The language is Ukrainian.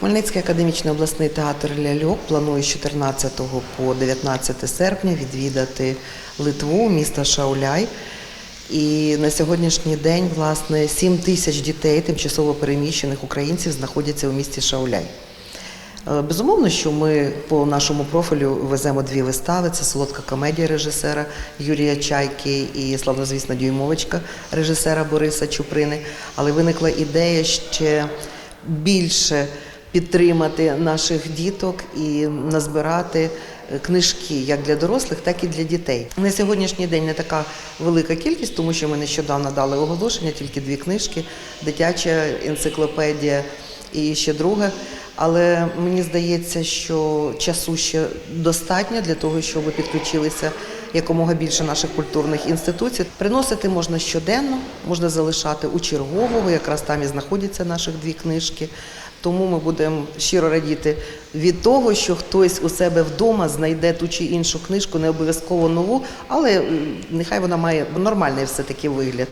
Хмельницький академічний обласний театр ляльок планує з 14 по 19 серпня відвідати Литву, місто Шауляй. І на сьогоднішній день, власне, 7 тисяч дітей тимчасово переміщених українців знаходяться у місті Шауляй. Е, Безумовно, що ми по нашому профілю веземо дві вистави: це солодка комедія режисера Юрія Чайки і славнозвісна дюймовочка режисера Бориса Чуприни. Але виникла ідея ще більше підтримати наших діток і назбирати е, книжки як для дорослих, так і для дітей. На сьогоднішній день не така велика кількість, тому що ми нещодавно дали оголошення, тільки дві книжки, дитяча енциклопедія і ще друга. Але мені здається, що часу ще достатньо для того, щоб підключилися якомога більше наших культурних інституцій. Приносити можна щоденно, можна залишати у чергового, якраз там і знаходяться наших дві книжки. Тому ми будемо щиро радіти від того, що хтось у себе вдома знайде ту чи іншу книжку, не обов'язково нову, але нехай вона має нормальний все таки вигляд.